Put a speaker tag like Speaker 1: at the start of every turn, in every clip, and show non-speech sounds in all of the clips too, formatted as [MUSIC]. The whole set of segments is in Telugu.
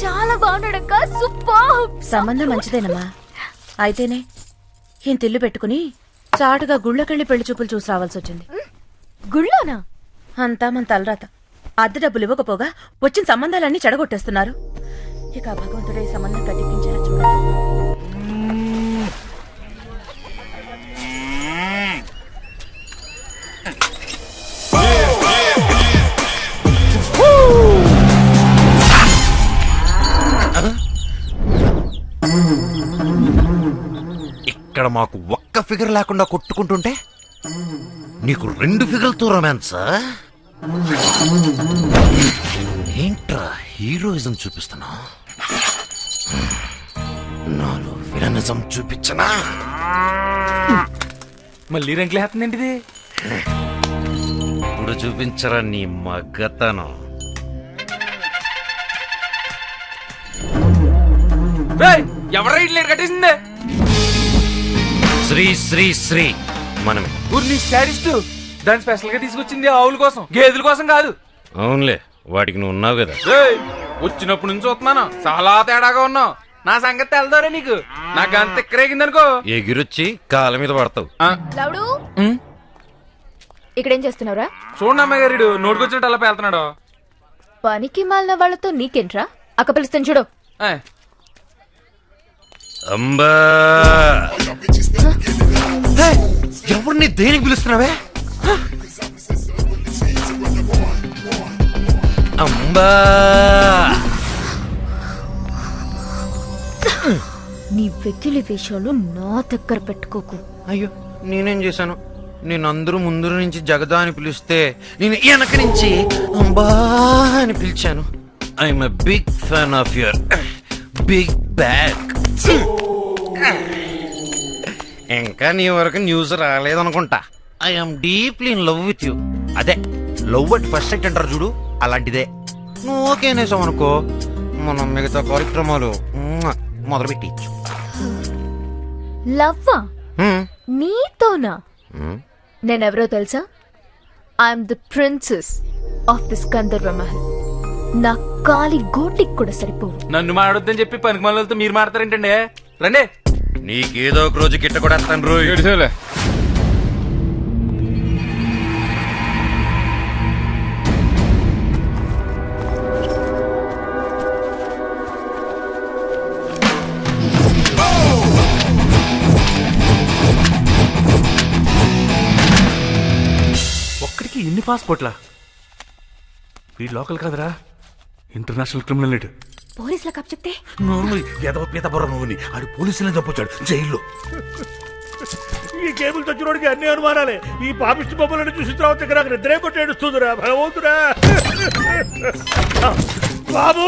Speaker 1: చాలా బాగున్నాడక్క. సూపర్.
Speaker 2: సంబంధం మంచిదేనమ్మా. అయితేనే ఇంత ఇల్లు పెట్టుకుని చాటుగా గుళ్ళకెళ్ళి పెళ్ళి చూపులు చూసి రావాల్సి వచ్చింది.
Speaker 1: గుళ్ళోనా?
Speaker 2: అంతా మన తలరాత. అద్దె డబ్బులు ఇవ్వకపోగా వచ్చిన సంబంధాలన్నీ చెడగొట్టేస్తున్నారు. ఇక భగవంతుడే సంబంధం కట్టించేలా చూడాలి
Speaker 3: ఇక్కడ మాకు ఒక్క ఫిగర్ లేకుండా కొట్టుకుంటుంటే? నీకు రెండు ఫిగర్లతో రొమాన్సా? ఏంట్రా హీరోయిజం చూపిస్తున్నా నాలో విలనిజం చూపించనా?
Speaker 4: మళ్ళీ రంకులు వేస్తుందండి ఇది.
Speaker 3: ఇప్పుడు చూపించరా నీ మగ్గతనం.
Speaker 4: ఎవరు ఇట్లా కట్టేసింది.
Speaker 3: శ్రీ శ్రీ శ్రీ. మనమే.
Speaker 4: ఊరి నీ స్టారిస్ట్ దాని స్పెషల్గా తీసుకొచ్చింది ఆవుల కోసం గేదెల కోసం కాదు.
Speaker 3: అవునులే వాటికి నువ్వు ఉన్నావు కదా.
Speaker 4: ఏయ్, వచ్చినప్పుడు నుంచి చూస్తున్నాను. చాలా తేడాగా ఉన్నావు. నా సంగతి తెలదారా నీకు. నాకు అంత ఎక్కరేగిందనుకో
Speaker 3: ఎగిరొచ్చి కాళ్ళ మీద పడతావు.
Speaker 4: ఆ,
Speaker 1: లవుడు
Speaker 4: ఉమ్,
Speaker 1: ఇక్కడేం చేస్తున్నావురా?
Speaker 4: చూడండి అమ్మాయి గారు నోటుకొచ్చినట్టు అలా పేలుతున్నాడు.
Speaker 1: పనికి మాలిన వాళ్ళతో నీకేంట్రా? అక్క పిలుస్తాను చూడు.
Speaker 4: ఏయ్,
Speaker 3: అంబా. ఎవరిని దేనికి పిలుస్తున్నావే? అంబా.
Speaker 1: నీ వెకిలి వేషాలు నా దగ్గర పెట్టుకోకు.
Speaker 3: అయ్యో నేనేం చేశాను? నేను అందరూ ముందు నుంచి జగదా అని పిలిస్తే నేను వెనక నుంచి అంబా అని పిలిచాను. I'm big fan of your big bag ఇంకా నీ వరకు news రాలేదనుకుంటా. I'm deeply in love with you అదే లవ్ అట్ ఫస్ట్ సైట్ అంటారు చూడు అలాంటిదే. నువ్వు ఓకే అనేసాం అనుకో మనం మిగతా కార్యక్రమాలు మొదలు పెట్టించు
Speaker 1: లవ్వా? నీతోనా? నేనెవరో తెలుసా? I'm the princess of this Gandharva Mahal నా కాలి గోటికి కూడా సరిపోవు.
Speaker 4: నన్ను మాడొద్దని చెప్పి పనికి మనలతో మీరు మాడతారేంటండి? రండి.
Speaker 3: నీకేదో ఒక రోజు గిట్ట కూడా వస్తాను
Speaker 4: ఏడుసేలే. ఒక్కడికి ఇన్ని పాస్పోర్ట్లా వీడు లోకల్ కదరా. ఇంటర్నేషనల్ క్రిమినల్ ఇటు
Speaker 1: పోలీసులకు అప్ చెప్తే?
Speaker 5: నోర్మల్ ఎదవ పీత బుర్ర నువ్వుని. ఆడు పోలీసులే తప్పొచ్చాడు. జైల్లో. ఈ కేబుల్ తెచ్చినోడికి అన్ని అనుమానాలే. ఈ పాపిష్టి బొమ్మలను చూసిన తర్వాత ఇక నాకు నిద్రే కొట్టి ఏడుస్తుందిరా భగవంతురా బాబు!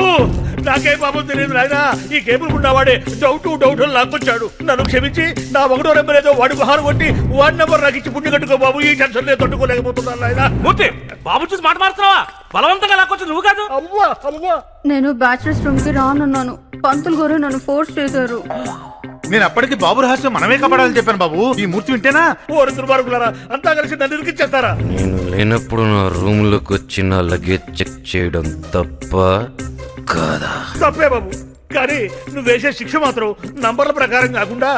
Speaker 5: నాకే బాబు తెలియదు నాయనా. ఈ కేబుల్ ఉన్నవాడే డౌట్ డౌట్ అని లాక్కొచ్చాడు. నన్ను క్షమించి నా ఒకటో నెంబర్ ఏదో వాడి మహారు కొట్టి వాడి నెంబర్ నాకు ఇచ్చి పుణ్య కట్టుకో బాబు. ఈ టెన్షన్ నేను తట్టుకోలేకపోతున్నాను నాయన.
Speaker 4: మూర్తి బాబు చూసి మాట మారుతున్నావా బలవంతంగా లాక్కొచ్చు నువ్వు కాదు.
Speaker 5: అవ్వా అవ్వా.
Speaker 6: నేను బ్యాచిలర్స్ రూమ్కి రానున్నాను. పంతులు గారు నన్ను ఫోర్స్ చేశారు.
Speaker 5: నేను అప్పటికి బాబు రహస్యం మనమే కాపాడాలని చెప్పాను బాబు. ఈ మూర్తి వింటేనా? ఓ దుర్మార్గులారా అంతా కలిసి నన్ను ఇరికిచ్చేస్తారా?
Speaker 3: నేను లేనప్పుడు నా రూమ్లోకి వచ్చి నా లగేజ్ చెక్ చేయడం తప్ప కాదా?
Speaker 5: తప్పే బాబు. కానీ నువ్వు వేసే శిక్ష మాత్రం నంబర్ల ప్రకారం కాకుండా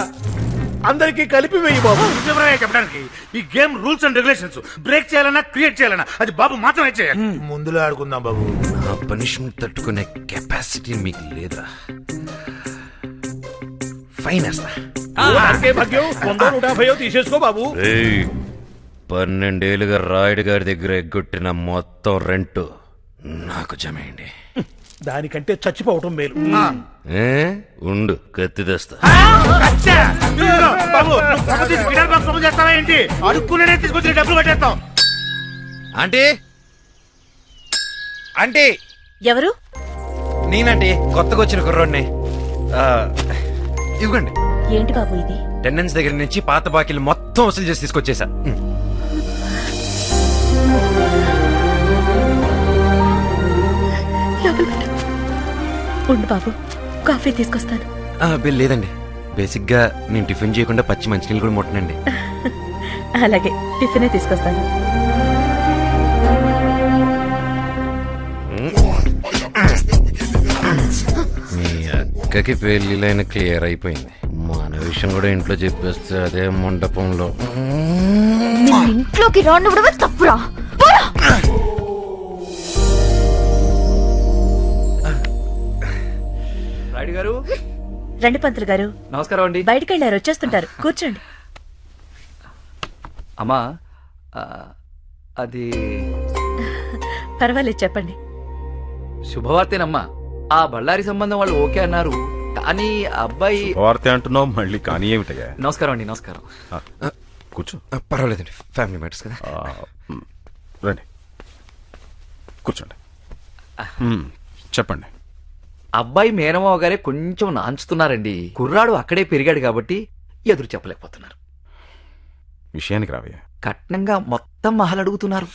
Speaker 5: అందరికీ కలిపి వేయి బాబు. చెప్పడానికి. ఈ game rules and regulations break చేయాలన్నా క్రియేట్ చేయాలన్నా అది బాబు మాత్రమే చేయాలి. ముందులో ఆడుకుందాం బాబు.
Speaker 3: నా పనిష్మెంట్ తట్టుకునే కెపాసిటీ మీకు లేదా? ఫైన్ వేస్తా
Speaker 5: తీసేసుకో బాబు.
Speaker 3: ఏయ్, పన్నెండేళ్ళుగా రాయుడు గారి దగ్గర ఎగ్గొట్టిన మొత్తం రెంట్ నాకు జమేయండి.
Speaker 5: దానికంటే చచ్చిపోవటం మేలు.
Speaker 3: ఏ? ఉండు కత్తి తెస్తా. ఆంటీ? ఆంటీ?
Speaker 2: ఎవరు?
Speaker 3: నేనండి కొత్తగా వచ్చిన కుర్రోడ్ని. ఆ, ఇవ్వండి.
Speaker 2: ఏంటి బాబు ఇది?
Speaker 3: టెండెన్స్ దగ్గర నుంచి పాత బాకీలు మొత్తం వసూలు చేసి తీసుకొచ్చేసా.
Speaker 2: ఉండు. బాబు కాఫీ తీసుకొస్తాను.
Speaker 3: బిల్ లేదండి. బేసిక్గా నేను టిఫిన్ చేయకుండా పచ్చి మంచినీళ్ళు కూడా ముట్టనండి. [LAUGHS]
Speaker 2: అలాగే టిఫినే తీసుకొస్తాను.
Speaker 3: అక్కకి పెళ్ళిలైన క్లియర్ అయిపోయింది. మన విషయం కూడా ఇంట్లో చెప్పేస్తే అదే మండపంలో
Speaker 1: ఇంట్లోకి రానివ్వడమే తప్పురా. పోరా.
Speaker 7: రాయుడు గారు.
Speaker 2: రండి పంతులు గారు.
Speaker 7: నమస్కారం అండి.
Speaker 2: బయటికి వెళ్ళారు వచ్చేస్తుంటారు. కూర్చోండి.
Speaker 7: అమ్మా ఆ, అది
Speaker 2: పర్వాలేదు చెప్పండి.
Speaker 7: శుభవార్తేనమ్మా. ఆ బళ్ళారి సంబంధం వాళ్ళు ఓకే అన్నారు. కానీ అబ్బాయి
Speaker 8: వార్త అంటున్నావు మళ్ళీ కానీ ఏమిటయ్యా?
Speaker 7: నమస్కారం అండి నమస్కారం.
Speaker 8: కూర్చో.
Speaker 3: పర్వాలేదండి ఫ్యామిలీ మ్యాటర్స్ కదా.
Speaker 8: రండి. కూర్చోండి. చెప్పండి.
Speaker 7: అబ్బాయి మేనమావ గారే కొంచెం నాంచుతున్నారండి. కుర్రాడు అక్కడే పెరిగాడు కాబట్టి ఎదురు చెప్పలేకపోతున్నారు.
Speaker 8: విషయానికి రావయ్యా
Speaker 7: కట్నంగా మొత్తం మహల్ అడుగుతున్నారు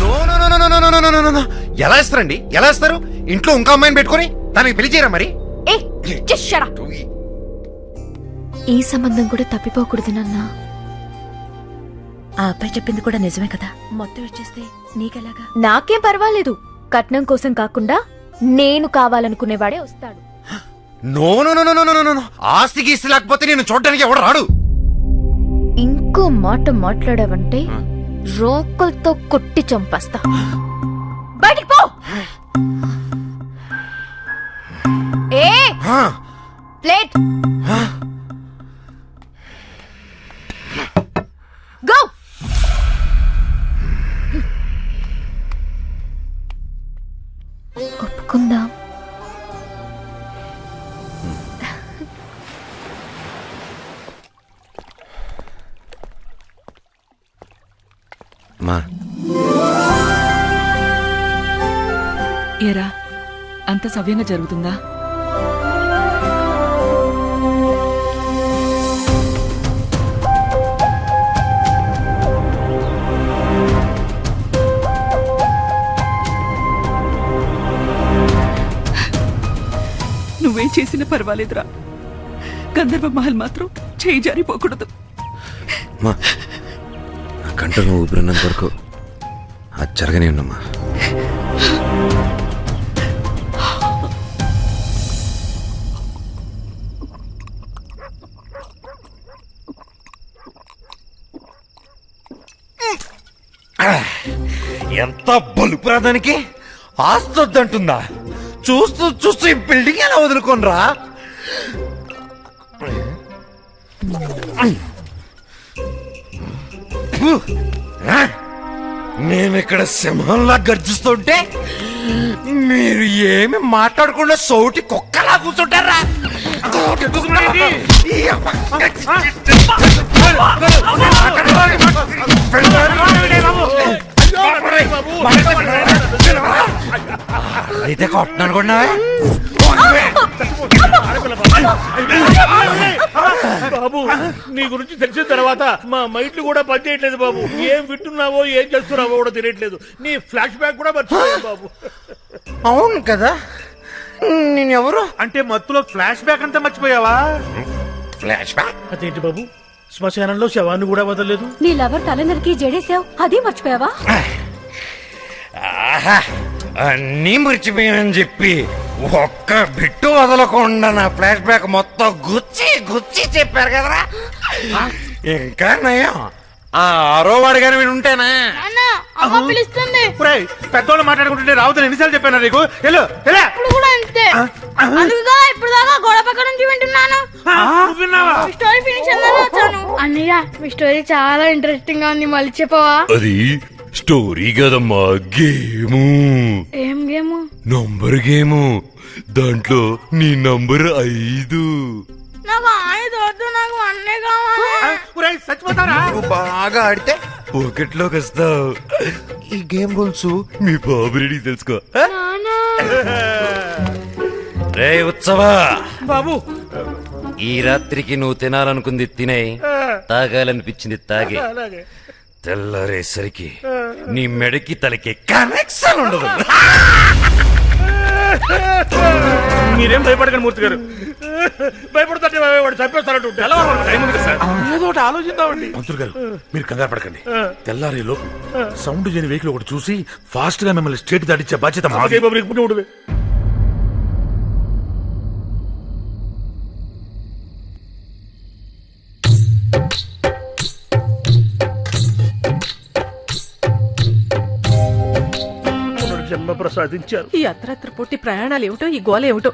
Speaker 3: no no no no no no no no no no ఎలా ఇస్తారండి ఎలా ఇస్తారు ఇంట్లో ఇంకో అమ్మాయిని పెట్టుకొని దానికి పెళ్ళి చేయరా మరి
Speaker 1: ఏ just shut up. ఈ సంబంధం కూడా తప్పిపోకూడదు నాన్నా
Speaker 2: ఆ అబ్బాయి చెప్పింది కూడా నిజమే కదా మొత్తం ఇచ్చేస్తే నీకెలాగా
Speaker 1: నాకేం పర్వాలేదు కట్నం కోసం కాకుండా నేను కావాలనుకునేవాడే వస్తాడు
Speaker 3: no no no no no no no no ఆస్తి గీస్తి లేకపోతే నేను చూడడానికి ఎవడు రాడు
Speaker 1: ఇంకో మాట మాట్లాడావంటే రోకల్తో కొట్టి చంపేస్తా. బయటికి పో! ఏ! ప్లేట్!
Speaker 9: అంత సవ్యంగా జరుగుతుందా? నువ్వేం చేసినా పర్వాలేదురా. గంధర్వ మహల్ మాత్రం చేయి జారిపోకూడదు.
Speaker 3: మా నా కంటను ఊపిరినంత వరకు అది జరగనే ఉన్నమ్మా ఎంత బలుపురా దానికి? ఆస్తొద్దంటుందా? చూస్తూ చూస్తూ ఈ బిల్డింగ్ ఎలా వదులుకోనరా? నేను ఇక్కడ సింహంలా గర్జిస్తుంటే మీరు ఏమి మాట్లాడకుండా సౌటి కుక్కలా కూర్చుంటారా? అయితే కొట్టను అనుకున్నావా
Speaker 5: బాబు నీ గురించి తెలిసిన తర్వాత మా మైండ్లు కూడా పనిచేయట్లేదు బాబు. ఏం వింటున్నావో ఏం చేస్తున్నావో కూడా తెలియట్లేదు. నీ ఫ్లాష్ బ్యాక్ కూడా మర్చిపోయాను బాబు.
Speaker 3: అవును కదా. నేను ఎవరు?
Speaker 5: అంటే మత్తులో ఫ్లాష్ బ్యాక్ అంతా మర్చిపోయావా?
Speaker 3: Flashback?
Speaker 5: అదేంటి బాబు? శ్మశానంలో శవాన్ని కూడా వదలలేదు.
Speaker 6: నీ లవర్ తలందరికి జడేసావు అది మర్చిపోయావా?
Speaker 3: ఆహా! అన్నీ మర్చిపోయానని చెప్పి ఒక్క బిట్టు వదలకుండా నా ఫ్లాష్ బ్యాక్ మొత్తం గుచ్చి గుచ్చి చెప్పారు కదరా. ఇంకా నయం. ఆ ఆరో వాడు కానీ వీడు ఉంటేనా
Speaker 6: పిలుస్తుంది.
Speaker 5: ఒరేయ్, పెద్దోళ్ళు మాట్లాడుకుంటుంటే రావుతాను ఎన్నిసార్లు చెప్పాను నీకు? వెళ్ళు వెళ్ళు.
Speaker 6: కూడా అంతే. అందుకుగా ఇప్పుడు దాకా గోడ పక్క నుంచి వింటున్నాను.
Speaker 5: ఆ, నువ్వు విన్నావా?
Speaker 6: స్టోరీ ఫినిష్ వచ్చాను. అన్నయ్య మీ స్టోరీ చాలా ఇంట్రెస్టింగ్గా ఉంది మళ్ళీ చెప్పవా?
Speaker 3: అది స్టోరీ కదమ్మా గేము.
Speaker 6: ఏం గేమ్?
Speaker 3: Number game. దాంట్లో నీ నంబర్ ఐదు.
Speaker 6: నాకు ఆయన వద్దు నాకు అన్నే కావాలి.
Speaker 5: ఒరేయ్, చచ్చిపోతారా?
Speaker 3: నువ్వు బాగా ఆడితే పోకెట్లోకి వస్తావు ఈ గేమ్ రూల్స్ మీ బాబురెడ్డి తెలుసుకో. రే ఉత్సవా.
Speaker 5: బాబు.
Speaker 3: ఈ రాత్రికి నువ్వు తినాలనుకుంది తినే తాగాలనిపించింది తాగే. తెల్లారేసరికి నీ మెడకి తలకి కనెక్షన్ ఉండదు.
Speaker 5: మీరేం భయపడకండి మూర్తి గారు. భయపడతాంటే వాడు చంపేస్తారంటుంటే ఎలా టైం ఉంది ఏదో ఒకటి ఆలోచిద్దామండి.
Speaker 10: మంత్రులు గారు మీరు కంగారు పడకండి. తెల్లారేలో సౌండ్ చేయని వెహికల్ ఒకటి చూసి ఫాస్ట్గా మిమ్మల్ని స్టేట్ దాటించే బాధ్యత మాదే.
Speaker 5: బాబు ఇప్పుడు ఉంటుంది జన్మ ప్రసాదించారు.
Speaker 2: ఈ అత్రత్ర పొట్టి ప్రయాణాలు ఏమిటో ఈ గోల ఏమిటో.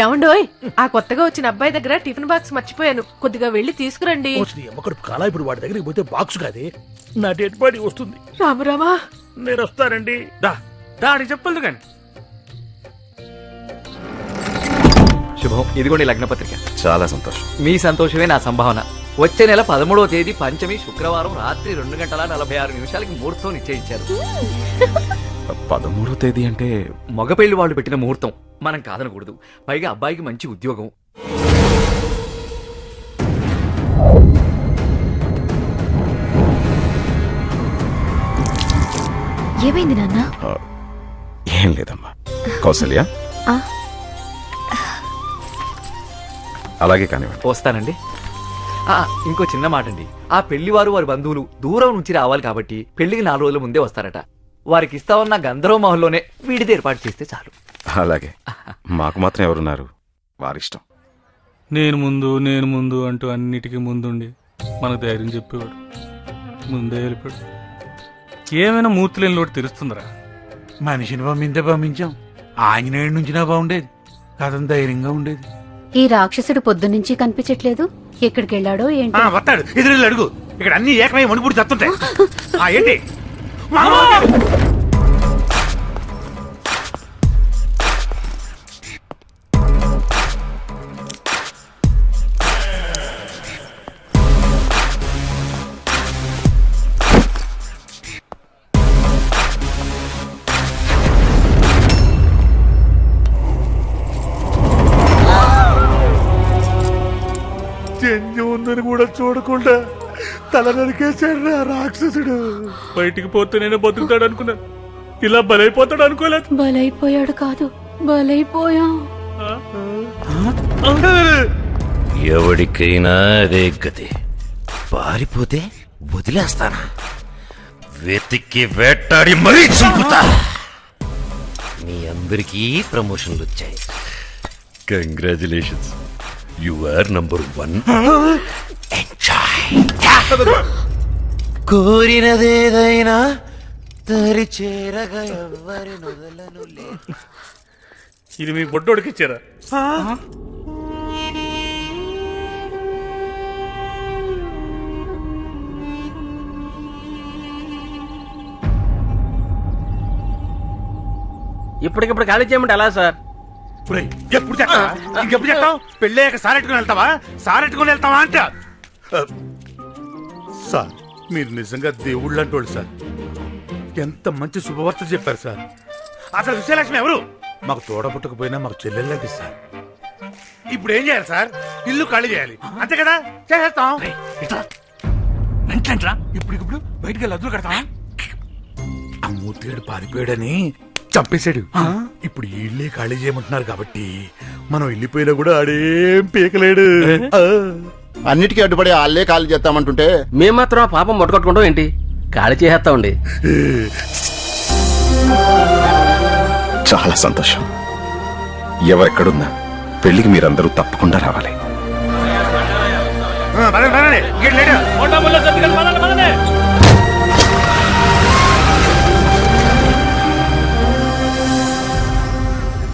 Speaker 2: ఏమండోయ్ ఆ కొత్తగా వచ్చిన అబ్బాయి దగ్గర టిఫిన్ బాక్స్ మర్చిపోయాను. కొద్దిగా వెళ్ళి తీసుకురండి.
Speaker 5: అమ్మకడుపు కాలా ఇప్పుడు వాడి దగ్గరికి పోతే బాక్స్ కాదే? నా డెడ్ బాడీ వస్తుంది.
Speaker 2: రామరామా
Speaker 5: నేను వస్తానండి.
Speaker 4: దా. దాడి చెప్పలేదు కానీ.
Speaker 7: శుభం ఇదిగోండి లగ్న పత్రిక
Speaker 8: చాలా సంతోషం.
Speaker 7: మీ సంతోషమే నా సంభావన. వచ్చే నెల పదమూడవ తేదీ పంచమి శుక్రవారం రాత్రి రెండు గంటల నలభై ఆరు నిమిషాలకి ముహూర్తం నిశ్చయించారు.
Speaker 8: పదమూడో తేదీ అంటే
Speaker 7: మగ పెళ్ళి వాళ్ళు పెట్టిన ముహూర్తం. మనం కాదనకూడదు. పైగా అబ్బాయికి మంచి ఉద్యోగం.
Speaker 1: ఏమైంది నాన్న?
Speaker 8: ఏం లేదమ్మా. కౌసల్య?
Speaker 1: ఆ?
Speaker 8: అలాగే కానివ్వండి.
Speaker 7: వస్తానండి. ఆ, ఇంకో చిన్న మాట అండి ఆ పెళ్ళివారు వారి బంధువులు దూరం నుంచి రావాలి కాబట్టి పెళ్ళికి నాలుగు రోజుల ముందే వస్తారట. వారికి ఇస్తామన్న గంధర్వ మహల్లోనే వీడిది ఏర్పాటు చేస్తే చాలు.
Speaker 8: అలాగే. మాకు మాత్రం ఎవరున్నారు? వారిష్టం.
Speaker 4: నేను ముందు నేను ముందు అంటూ అన్నిటికీ ముందుండి మనకు ధైర్యం చెప్పేవాడు. ముందే వెళ్ళిపోయాడు. ఏమైనా మూర్తి లేని లోటు తెలుస్తుందిరా
Speaker 5: మనిషిని పంపిందే పంపించాం. ఆంజనేయుడి నుంచినా బాగుండేది. కథం ధైర్యంగా ఉండేది.
Speaker 11: ఈ రాక్షసుడు పొద్దునుంచి కనిపించట్లేదు. ఎక్కడికి వెళ్ళాడో ఏంటి.
Speaker 5: ఆ, వస్తాడు. ఎదురు అడుగు. ఇక్కడ అన్ని ఏకమై మణిపూడి తత్తుంటాయి. ఆ, ఏంటి? చూడకుండా తల నరికేశాడు రా రాక్షసుడు.
Speaker 4: బయటికి పోతే నేను బతుకుతాడు అనుకున్నాను ఇలా బలైపోతాడు అనుకోలేదు.
Speaker 11: బలైపోయాడు కాదు బలైపోయాం.
Speaker 3: ఎవడికైనా అదే గతి. పారిపోతే వదిలేస్తానా? వెతికి వేటాడి మరీ చంపుతా. మీ అందరికీ ప్రమోషన్లు వచ్చాయి congratulations you are number one [LAUGHS] కోరినదేదైనా దరి చేరగా ఎవ్వరి నొదలను లే
Speaker 4: ఇది మీ బొడ్డోడికి ఇచ్చారా?
Speaker 12: ఇప్పటికిప్పుడు ఖాళీ చేయమంటే ఎలా సార్?
Speaker 5: ఒరేయ్, ఎప్పుడు చేస్తావా? ఇంకెప్పుడు చేస్తావు? పెళ్ళయ్యాక సారెట్టుకుని వెళ్తావా? సారెట్టుకుని వెళ్తావా అంట. సార్ మీరు నిజంగా దేవుళ్ళు అంటోళ్ళు సార్. ఎంత మంచి శుభవార్త చెప్పారు సార్. అసలు విజయలక్ష్మి ఎవరు? మాకు తోడబుట్టకపోయినా మాకు చెల్లెళ్ళంటి సార్. ఇప్పుడు ఏం చేయాలి సార్? ఇల్లు ఖాళీ చేయాలి. అంతే కదా? చేసేస్తాం. వెంటరా ఇప్పటికిప్పుడు బయటికి వెళ్ళి అదులు కడతాం ఆ మూర్తిగాడు పారిపోయాడని చంపేశాడు. ఇప్పుడు ఇల్లే ఖాళీ చేయమంటున్నారు కాబట్టి మనం వెళ్ళిపోయినా కూడా ఆడేం పీకలేడు.
Speaker 13: అన్నిటికీ అడ్డుపడి వాళ్ళే ఖాళీ చేస్తామంటుంటే
Speaker 12: మేము మాత్రం ఆ పాపం ముట్టుకొట్టుకుంటాం ఏంటి? ఖాళీ చేసేస్తామండి.
Speaker 8: చాలా సంతోషం. ఎవరెక్కడున్నా పెళ్ళికి మీరందరూ తప్పకుండా రావాలి.
Speaker 5: పదండి, పదండి.